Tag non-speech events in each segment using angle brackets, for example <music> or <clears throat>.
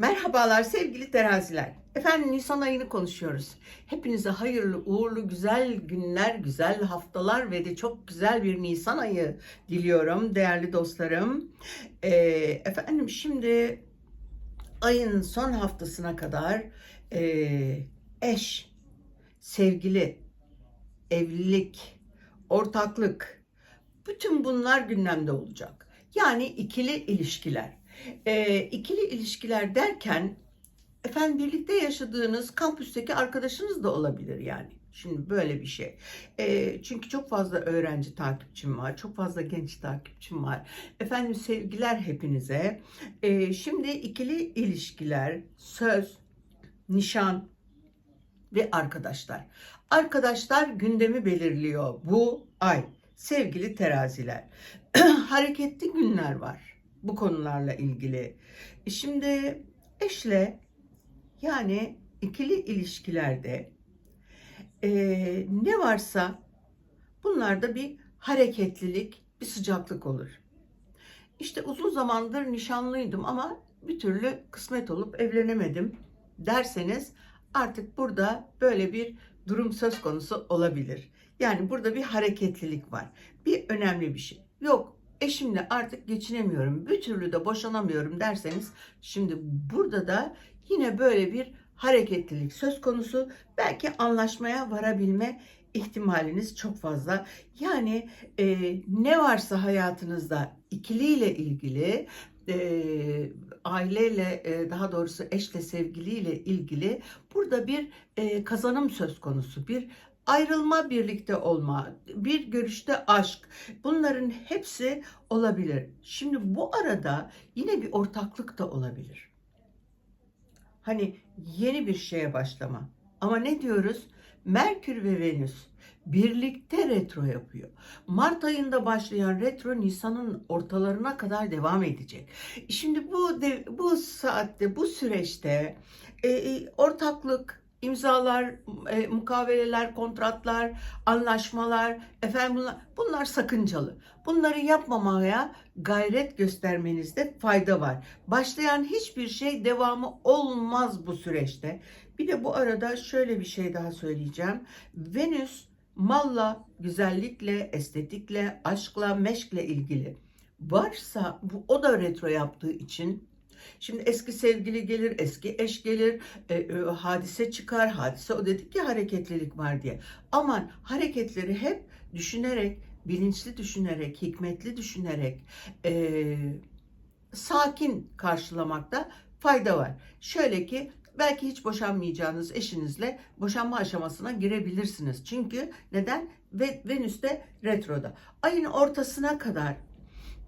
Merhabalar sevgili teraziler. Efendim Nisan ayını konuşuyoruz. Hepinize hayırlı, uğurlu, güzel günler, güzel haftalar ve de çok güzel bir Nisan ayı diliyorum değerli dostlarım. Ee, efendim şimdi ayın son haftasına kadar e, eş, sevgili, evlilik, ortaklık bütün bunlar gündemde olacak. Yani ikili ilişkiler. E, ikili ilişkiler derken efendim birlikte yaşadığınız kampüsteki arkadaşınız da olabilir yani. Şimdi böyle bir şey. E, çünkü çok fazla öğrenci takipçim var. Çok fazla genç takipçim var. Efendim sevgiler hepinize. E, şimdi ikili ilişkiler, söz, nişan ve arkadaşlar. Arkadaşlar gündemi belirliyor bu ay. Sevgili teraziler. <clears throat> Hareketli günler var bu konularla ilgili. E Şimdi eşle yani ikili ilişkilerde e, ne varsa bunlarda bir hareketlilik, bir sıcaklık olur. İşte uzun zamandır nişanlıydım ama bir türlü kısmet olup evlenemedim derseniz artık burada böyle bir durum söz konusu olabilir. Yani burada bir hareketlilik var. Bir önemli bir şey. Yok eşimle artık geçinemiyorum, bir türlü de boşanamıyorum derseniz şimdi burada da yine böyle bir hareketlilik söz konusu. Belki anlaşmaya varabilme ihtimaliniz çok fazla. Yani e, ne varsa hayatınızda ikiliyle ilgili e, aileyle e, daha doğrusu eşle sevgiliyle ilgili burada bir e, kazanım söz konusu bir ayrılma birlikte olma bir görüşte aşk bunların hepsi olabilir. Şimdi bu arada yine bir ortaklık da olabilir. Hani yeni bir şeye başlama. Ama ne diyoruz? Merkür ve Venüs birlikte retro yapıyor. Mart ayında başlayan retro Nisan'ın ortalarına kadar devam edecek. Şimdi bu de, bu saatte, bu süreçte e, e, ortaklık, imzalar, e, mukaveleler, kontratlar, anlaşmalar, efendim bunlar, bunlar sakıncalı. Bunları yapmamaya gayret göstermenizde fayda var. Başlayan hiçbir şey devamı olmaz bu süreçte. Bir de bu arada şöyle bir şey daha söyleyeceğim. Venüs malla, güzellikle, estetikle, aşkla, meşkle ilgili. Varsa bu o da retro yaptığı için Şimdi eski sevgili gelir, eski eş gelir, e, e, hadise çıkar. Hadise o dedik ki hareketlilik var diye. Aman hareketleri hep düşünerek, bilinçli düşünerek, hikmetli düşünerek, e, sakin karşılamakta fayda var. Şöyle ki belki hiç boşanmayacağınız eşinizle boşanma aşamasına girebilirsiniz. Çünkü neden? Ve Venüs de retroda. Ayın ortasına kadar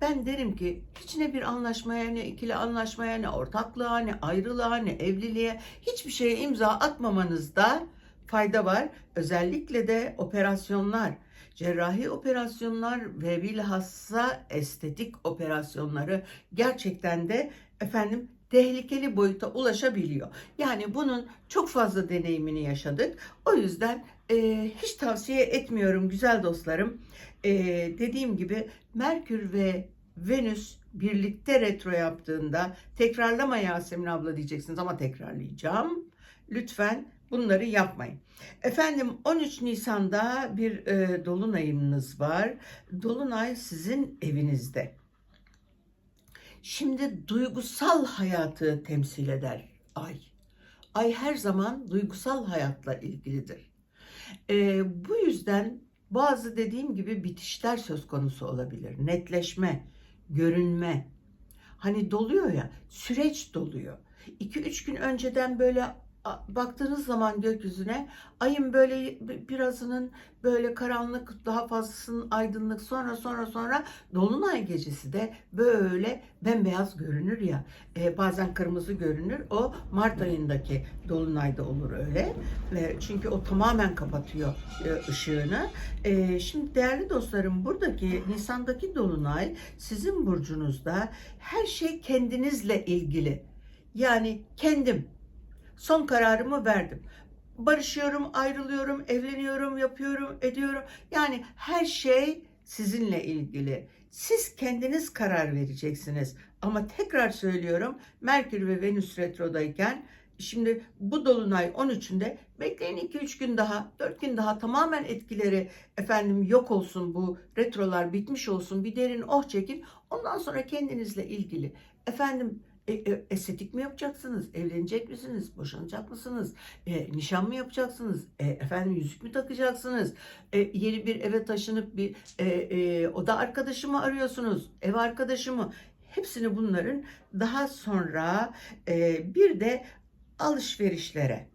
ben derim ki hiç ne bir anlaşmaya ne ikili anlaşmaya ne ortaklığa ne ayrılığa ne evliliğe hiçbir şeye imza atmamanızda fayda var. Özellikle de operasyonlar, cerrahi operasyonlar ve bilhassa estetik operasyonları gerçekten de efendim tehlikeli boyuta ulaşabiliyor. Yani bunun çok fazla deneyimini yaşadık. O yüzden e, hiç tavsiye etmiyorum güzel dostlarım. E, dediğim gibi Merkür ve Venüs birlikte retro yaptığında tekrarlama Yasemin abla diyeceksiniz ama tekrarlayacağım. Lütfen bunları yapmayın. Efendim 13 Nisan'da bir e, dolunayınız var. Dolunay sizin evinizde. Şimdi duygusal hayatı temsil eder ay. Ay her zaman duygusal hayatla ilgilidir. E, bu yüzden bazı dediğim gibi bitişler söz konusu olabilir. Netleşme, görünme. Hani doluyor ya, süreç doluyor. 2-3 gün önceden böyle baktığınız zaman gökyüzüne ayın böyle birazının böyle karanlık daha fazlasının aydınlık sonra sonra sonra dolunay gecesi de böyle bembeyaz görünür ya. E, bazen kırmızı görünür. O Mart ayındaki dolunayda olur öyle. E, çünkü o tamamen kapatıyor e, ışığını. E, şimdi değerli dostlarım buradaki Nisan'daki dolunay sizin burcunuzda her şey kendinizle ilgili. Yani kendim Son kararımı verdim. Barışıyorum, ayrılıyorum, evleniyorum, yapıyorum, ediyorum. Yani her şey sizinle ilgili. Siz kendiniz karar vereceksiniz. Ama tekrar söylüyorum Merkür ve Venüs retrodayken şimdi bu dolunay 13'ünde bekleyin 2-3 gün daha 4 gün daha tamamen etkileri efendim yok olsun bu retrolar bitmiş olsun bir derin oh çekin ondan sonra kendinizle ilgili efendim e, e, estetik mi yapacaksınız? Evlenecek misiniz? Boşanacak mısınız? E, nişan mı yapacaksınız? E, efendim yüzük mü takacaksınız? E, yeni bir eve taşınıp bir e, e, oda arkadaşı mı arıyorsunuz? Ev arkadaşı mı? Hepsini bunların daha sonra e, bir de alışverişlere,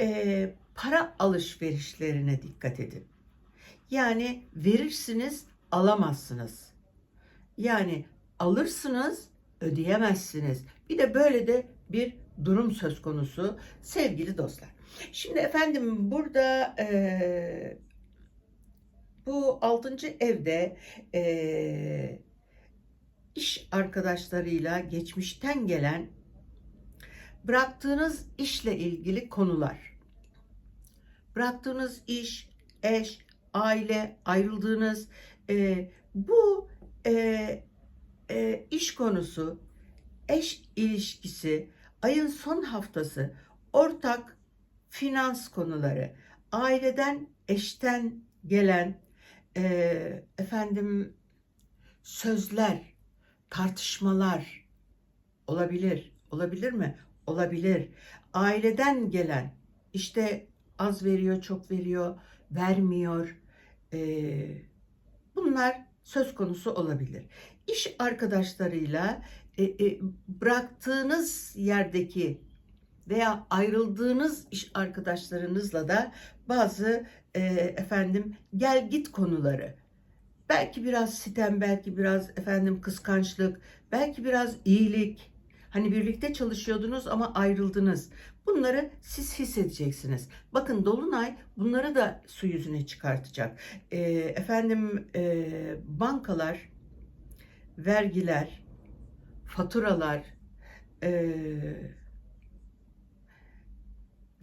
e, para alışverişlerine dikkat edin. Yani verirsiniz, alamazsınız. Yani alırsınız, ödeyemezsiniz. Bir de böyle de bir durum söz konusu sevgili dostlar. Şimdi efendim burada e, bu altıncı evde e, iş arkadaşlarıyla geçmişten gelen bıraktığınız işle ilgili konular. Bıraktığınız iş, eş, aile, ayrıldığınız e, bu e, e, iş konusu, eş ilişkisi, ayın son haftası, ortak finans konuları, aileden, eşten gelen e, efendim sözler, tartışmalar olabilir. Olabilir mi? Olabilir. Aileden gelen işte az veriyor, çok veriyor, vermiyor. Ee, bunlar söz konusu olabilir. İş arkadaşlarıyla e, e, bıraktığınız yerdeki veya ayrıldığınız iş arkadaşlarınızla da bazı e, efendim gel git konuları belki biraz sitem, belki biraz efendim kıskançlık, belki biraz iyilik. Hani birlikte çalışıyordunuz ama ayrıldınız. Bunları siz hissedeceksiniz. Bakın Dolunay bunları da su yüzüne çıkartacak. E, efendim e, bankalar, vergiler, faturalar, e,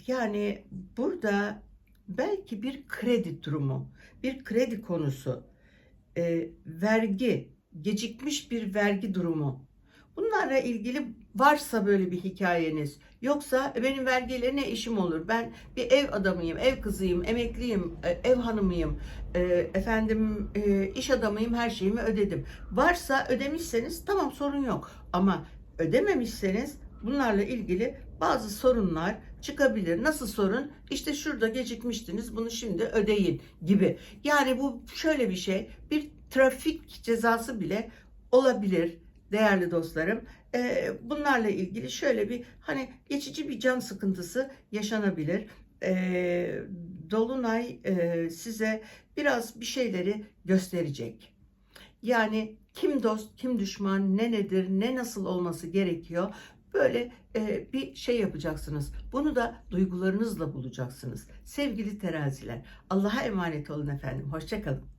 yani burada belki bir kredi durumu, bir kredi konusu, e, vergi, gecikmiş bir vergi durumu. Bunlarla ilgili varsa böyle bir hikayeniz, yoksa benim vergiyle ne işim olur? Ben bir ev adamıyım, ev kızıyım, emekliyim, e, ev hanımıyım, e, efendim e, iş adamıyım, her şeyimi ödedim. Varsa ödemişseniz tamam sorun yok. Ama ödememişseniz bunlarla ilgili bazı sorunlar çıkabilir. Nasıl sorun? İşte şurada gecikmiştiniz bunu şimdi ödeyin gibi. Yani bu şöyle bir şey bir trafik cezası bile olabilir değerli dostlarım. Ee, bunlarla ilgili şöyle bir hani geçici bir can sıkıntısı yaşanabilir. Ee, Dolunay e, size biraz bir şeyleri gösterecek. Yani kim dost, kim düşman, ne nedir, ne nasıl olması gerekiyor böyle e, bir şey yapacaksınız. Bunu da duygularınızla bulacaksınız. Sevgili teraziler, Allah'a emanet olun efendim. Hoşçakalın.